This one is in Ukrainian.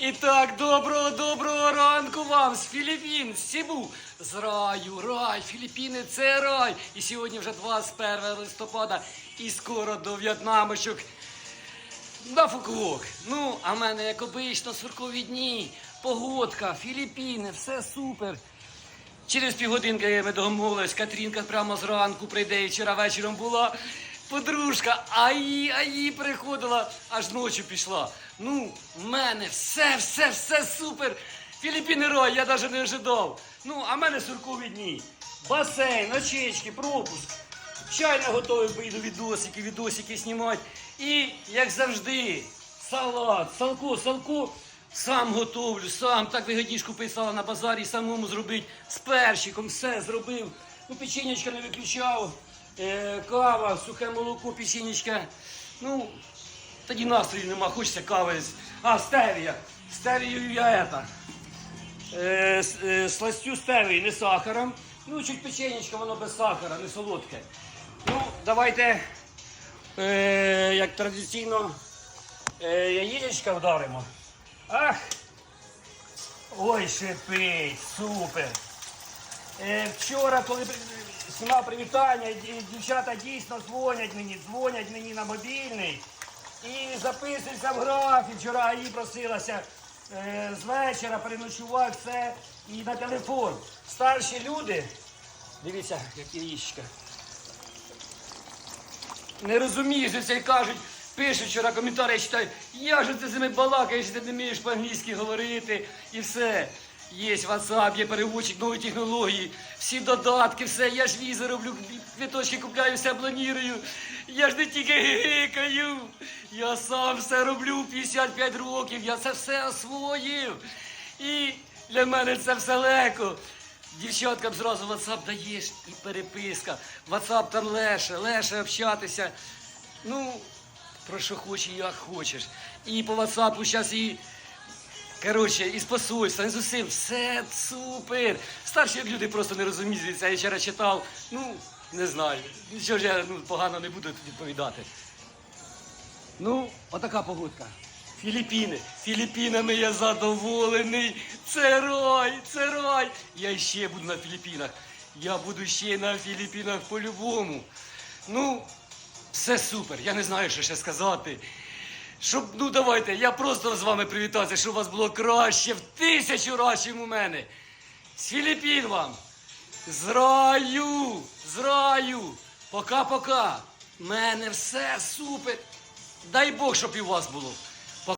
І так, доброго, доброго ранку вам з Філіппін, з Сібу, з раю, рай, Філіппіни це рай. І сьогодні вже 21 листопада і скоро до В'єтнамочок на Фукуок. Ну, а в мене, як обично, суркові дні, погодка, Філіппіни, все супер. Через півгодинки ми домовились, Катрінка прямо зранку прийде і вчора вечором була подружка, а її, а її приходила, аж ночі пішла. Ну, в мене все, все, все супер. Філіппіни рой, я навіть не ожидав. Ну, а в мене суркові дні. Басейн, очечки, пропуск. Чайно готовий поїду відосики, відосики знімати. І, як завжди, салат, салко, салко. Сам готовлю, сам так вигодніше писала на базарі, самому зробити з перчиком, все зробив. Ну, печенечка не виключав, кава, сухе молоко, печенечка. Ну, тоді настрою нема, хочеться кави. А, стевія. Стевію я это. Е, е, сластю стевії, не сахаром. Ну, чуть печенечка, воно без сахара, не солодке. Ну, давайте, е, як традиційно, е, яєчка вдаримо. Ах! Ой, шипить, супер. Е, вчора, коли при- привітання, дівчата дійсно дзвонять мені, дзвонять мені на мобільний і записуються в графік. Вчора її просилася е, з вечора переночувати все і на телефон. Старші люди, дивіться, як яєчка. Не розумієш, це й кажуть, пишуть вчора коментарі, я читаю, я ж ти з ними балакаєш, ти не вмієш по-англійськи говорити і все. Є WhatsApp, є переводчик, нові технології, всі додатки, все. Я ж візи роблю, квіточки купляю, все планірую. Я ж не тільки гикаю. Я сам все роблю 55 років, я це все освоїв. І для мене це все легко. Дівчаткам зразу WhatsApp даєш і переписка. WhatsApp там леше, леше общатися. Ну, про що хочеш, як хочеш. І по WhatsApp зараз і. Коротше, і з посольства, і з усім, все супер. Старші як люди просто не розуміються. Я вчора читав, ну, не знаю. Нічого ж я ну, погано не буду відповідати. Ну, отака погодка. Філіппіни. Філіппінами я задоволений. Це рай, це рай. Я ще буду на Філіппінах. Я буду ще на Філіппінах по-любому. Ну, все супер. Я не знаю, що ще сказати. Щоб, ну давайте, я просто з вами привітався, щоб у вас було краще в тисячу разів, у мене. З Філіппін вам. З раю, з раю. Пока-пока. Мене все супер. Дай Бог, щоб і у вас було.